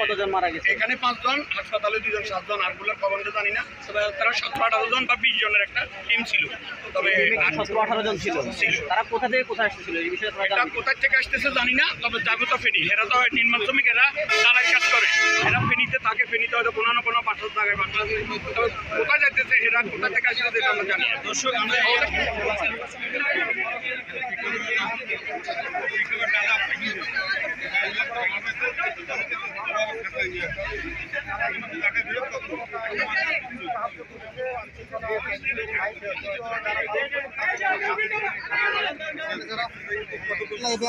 কতজন মারা গেছে এখানে পাঁচজন হাসপাতালে দুজন সাতজন আরগুলোর খবরটা জানি না। তারা সতেরো আঠারো জন বা বিশ জনের একটা টিম ছিল। তবে সতেরো আঠারো জন ছিল? তারা কোথা থেকে কোথায় এসেছিল এই বিষয়ে এটা জানো? থেকে আসতেছে জানি না তবে যাবে তো ফেনি। এরা তো নির্মাণ শ্রমিক এরা তারাই কাজ করে। এরা ফেনিতে থাকে ফেনিতে হয়তো কোনো না কোনো পাথর জায়গায় তবে কোথায় যাইতেছে এরা কোথা থেকে আসতেছে এটা আমরা জানি না। দর্শক আমরা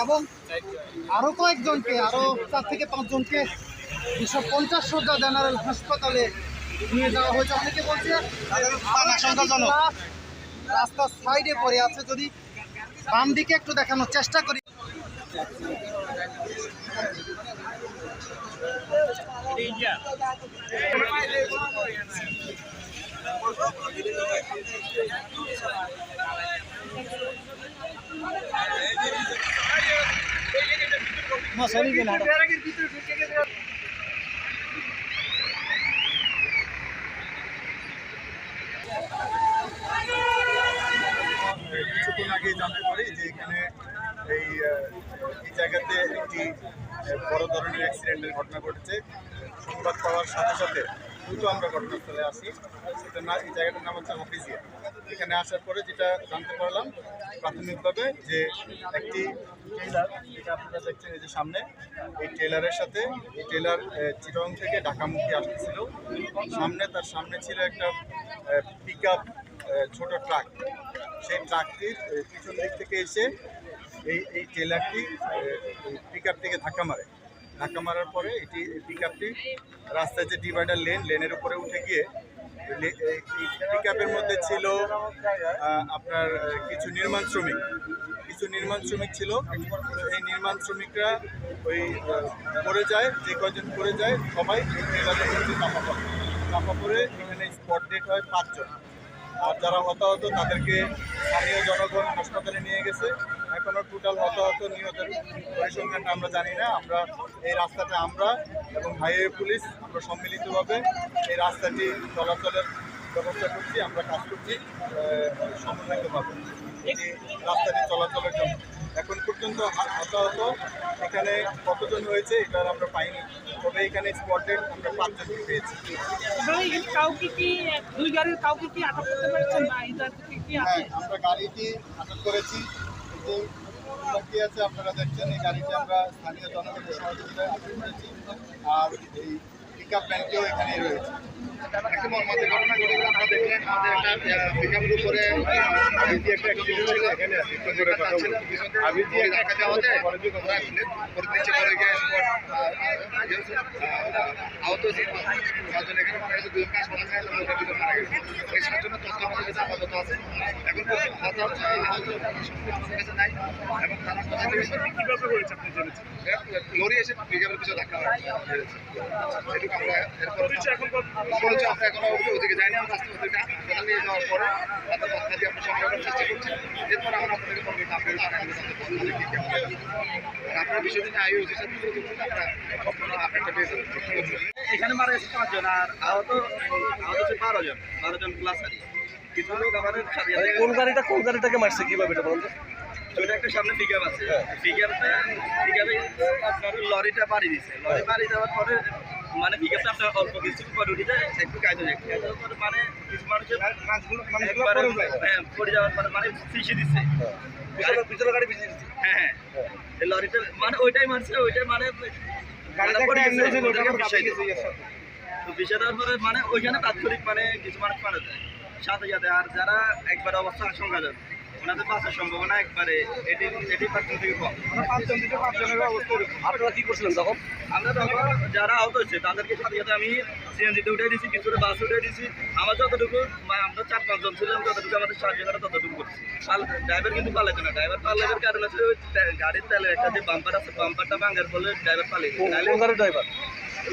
এবং আরও কয়েকজনকে আরও চার থেকে পাঁচজনকে দুশো পঞ্চাশ সজ্জা জেনারেল হাসপাতালে নিয়ে যাওয়া হয়েছে। অনেকে বলছে রাস্তার সাইডে পড়ে আছে। যদি বাম দিকে একটু দেখানোর চেষ্টা করি। কিছুক্ষণ আগে জানতে পারি যে এখানে এই এই জায়গাতে একটি বড় ধরনের অ্যাক্সিডেন্টের ঘটনা ঘটেছে। সংবাদ পাওয়ার সাথে সাথে দ্রুত আমরা ঘটনাস্থলে আসি। সেটা না, এই জায়গাটার নাম হচ্ছে অফিসিয়া। এখানে আসার পরে যেটা জানতে পারলাম প্রাথমিকভাবে যে একটি ট্রেলার যেটা আপনারা দেখছেন এই যে সামনে, এই ট্রেলারের সাথে, এই ট্রেলার চিটং থেকে ঢাকামুখী আসতেছিল। সামনে, তার সামনে ছিল একটা পিক আপ ছোট ট্রাক। সেই ট্রাকটির পিছন দিক থেকে এসে এই এই ট্রেলারটি পিক থেকে ধাক্কা মারে। ধাক্কা মারার পরে এটি পিক আপটি রাস্তায় যে ডিভাইডার লেন লেনের উপরে উঠে গিয়ে পিক আপের মধ্যে ছিল আপনার কিছু নির্মাণ শ্রমিক। কিছু নির্মাণ শ্রমিক ছিল। এই নির্মাণ শ্রমিকরা ওই পড়ে যায়, যে কয়জন পড়ে যায়, সবাই ট্রেলারের মধ্যে চাপা পড়ে। চাপা পড়ে এখানে স্পট ডেট হয় পাঁচজন। আর যারা হতাহত তাদেরকে স্থানীয় জনগণ হাসপাতালে নিয়ে গেছে। এখনও টোটাল হতাহত নিহতের পরিসংখ্যানটা আমরা জানি না। আমরা এই রাস্তাটা আমরা এবং হাইওয়ে পুলিশ আমরা সম্মিলিতভাবে এই রাস্তাটি চলাচলের ব্যবস্থা করছি, আমরা কাজ করছি সমন্বিতভাবে। এই রাস্তাটি চলাচলের জন্য। এখন পর্যন্ত হতাহত এখানে কতজন হয়েছে, এটা আমরা পাইনি। তবে এখানে স্পটেড আমরা পাঁচজনকে পেয়েছি। কাউকে কি দুই গাড়ির কাউকে কি আটক করতে পেরেছেন না কি কি হ্যাঁ আমরা গাড়িটি আটক করেছি। যে আছে আপনারা দেখছেন এই গাড়িটি আমরা স্থানীয় জনগণের সহযোগিতায় আটক করেছি। আর এই পিক আপ ভ্যানটিও এখানেই রয়েছে। একটা মর্মান্তিক ঘটনা ঘটে আপনারা দেখলেন আমাদের একটা পিকআপের উপরে একটা অ্যাক্সিডেন্ট ছিল এখানে আমি যে ধাক্কা দেওয়াতে পরে নিচে পড়ে গিয়ে আহত হয়েছে সাতজন এখানে মারা গেছে দুজন কাজ মারা গেছে ওটা দুজন মারা গেছে। এই সাতজনের তথ্য আমাদের কাছে আপাতত আছে। এখন পর্যন্ত আহত আমাদের কাছে নাই। এবং তারা কোথা কীভাবে হয়েছে আপনি জেনেছেন? লরি এসে পিকআপের পিছনে ধাক্কা মেরেছে এটুকু আমরা এখন ওদিকে যাইনি আমরা আস্তে হাসপাতাল নিয়ে যাওয়ার পরে তাদের দিয়ে আমরা সংগ্রহ করার চেষ্টা করছি। এরপর আমরা আপনাদেরকে আপনারা সাথে পেয়ে মারা গেছে পাঁচজন আর আহত আহত হচ্ছে বারো জন বারো জন প্লাস আর কিছু লোক আমাদের সাথে সাথে কোন গাড়িটা কোন গাড়িটাকে মারছে কীভাবে এটা বলুন তো? ওইটা একটা সামনে পিক আপ আছে পিক আপটা পিক আপে আপনার লরিটা পাড়ি দিচ্ছে লরি পাড়ি দেওয়ার পরে মানে পিক আপনার অল্প কিছু উঠে যায় একটু কাজে যায়। যাওয়ার পরে মানে কিছু মানুষের হ্যাঁ পড়ে যাওয়ার পরে মানে ফিসে দিচ্ছে পিছনে পিছনে গাড়ি দিচ্ছে। হ্যাঁ হ্যাঁ। লরিটা মানে ওইটাই মারছে ওইটাই মানে দেওয়ার পরে মানে ওইখানে তাৎক্ষণিক মানে কিছু মানুষ মারা যায়। সাথে সাথে আর যারা একবার অবস্থা আশঙ্কাজনক। ওনাদের বাঁচার সম্ভাবনা একবারে এটি এটি থেকে কম। আপনারা কি করছিলেন তখন? আমরা তখন যারা আহত হচ্ছে তাদেরকে সাথে সাথে আমি সিএনজিতে উঠে দিয়েছি কিছুটা বাসে উঠে দিয়েছি। আমার যতটুকু মানে আমরা চার পাঁচজন ছিলাম যতটুকু আমাদের সাহায্য করা ততটুকু করছি। ড্রাইভার কিন্তু পালাইছে না। ড্রাইভার পালাইবার কারণ আছে গাড়ির তেলের একটা যে বাম্পার আছে বাম্পারটা ভাঙার ফলে ড্রাইভার পালিয়ে ড্রাইভার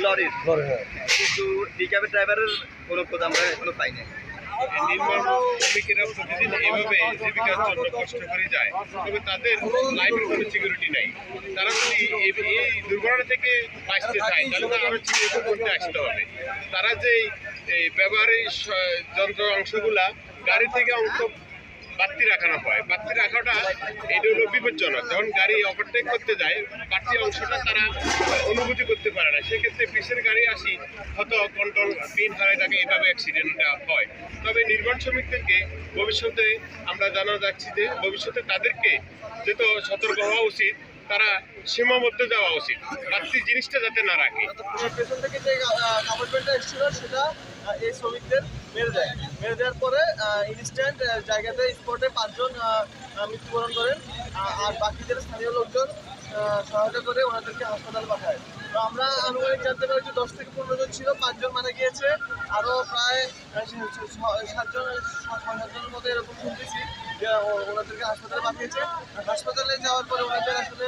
লরির। ধরে হ্যাঁ। কিন্তু পিকআপের ড্রাইভারের কোনো খোঁজ আমরা এখনও পাইনি। নির্মাণ শ্রমিকেরা প্রতিদিন এভাবে জীবিকার জন্য কষ্ট করে যায় তবে তাদের লাইফের কোনো সিকিউরিটি নাই তারা যদি এই- দুর্ঘটনা থেকে বাঁচতে চায় তাহলে তারা আরও চিকিৎসা করতে আসতে হবে তারা যে এই ব্যবহারিক যন্ত্র অংশগুলা গাড়ি থেকে অংশ বাড়তি রাখানো হয়। বাড়তি রাখাটা এটা হলো বিপজ্জনক। যখন গাড়ি ওভারটেক করতে যায়, বাড়তি অংশটা তারা অনুভূতি করতে পারে না। সেক্ষেত্রে পিসের গাড়ি আসি হয়তো কন্ট্রোল পিন হারায় থাকে এভাবে অ্যাক্সিডেন্টটা হয়। তবে নির্মাণ শ্রমিকদেরকে ভবিষ্যতে আমরা জানা যাচ্ছি যে, ভবিষ্যতে তাদেরকে যেহেতু সতর্ক হওয়া উচিত তারা সীমাবদ্ধ যাওয়া উচিত। বাড়তি জিনিসটা যাতে না রাখে। পেছন থেকে যে সেটা এই শ্রমিকদের মেরে দেয়। মেরে দেওয়ার পরে ইনস্ট্যান্ট জায়গাতে পাঁচজন মৃত্যুবরণ করেন। আর বাকিদের স্থানীয় লোকজন সহায়তা করে ওনাদেরকে হাসপাতালে পাঠায়। তো আমরা আনুমানিক জানতে পারি যে দশ থেকে পনেরো জন ছিল, পাঁচজন মারা গিয়েছে, আরও প্রায় সাতজন সাতজনের মতো এরকম শুনতেছি যে ওনাদেরকে হাসপাতালে পাঠিয়েছে। হাসপাতালে যাওয়ার পরে ওনাদের আসলে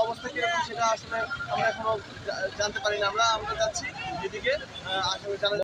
অবস্থা কীরকম সেটা আসলে আমরা এখনও জা- জানতে পারি না আমরা আমরা যাচ্ছি এদিকে আসলে জানা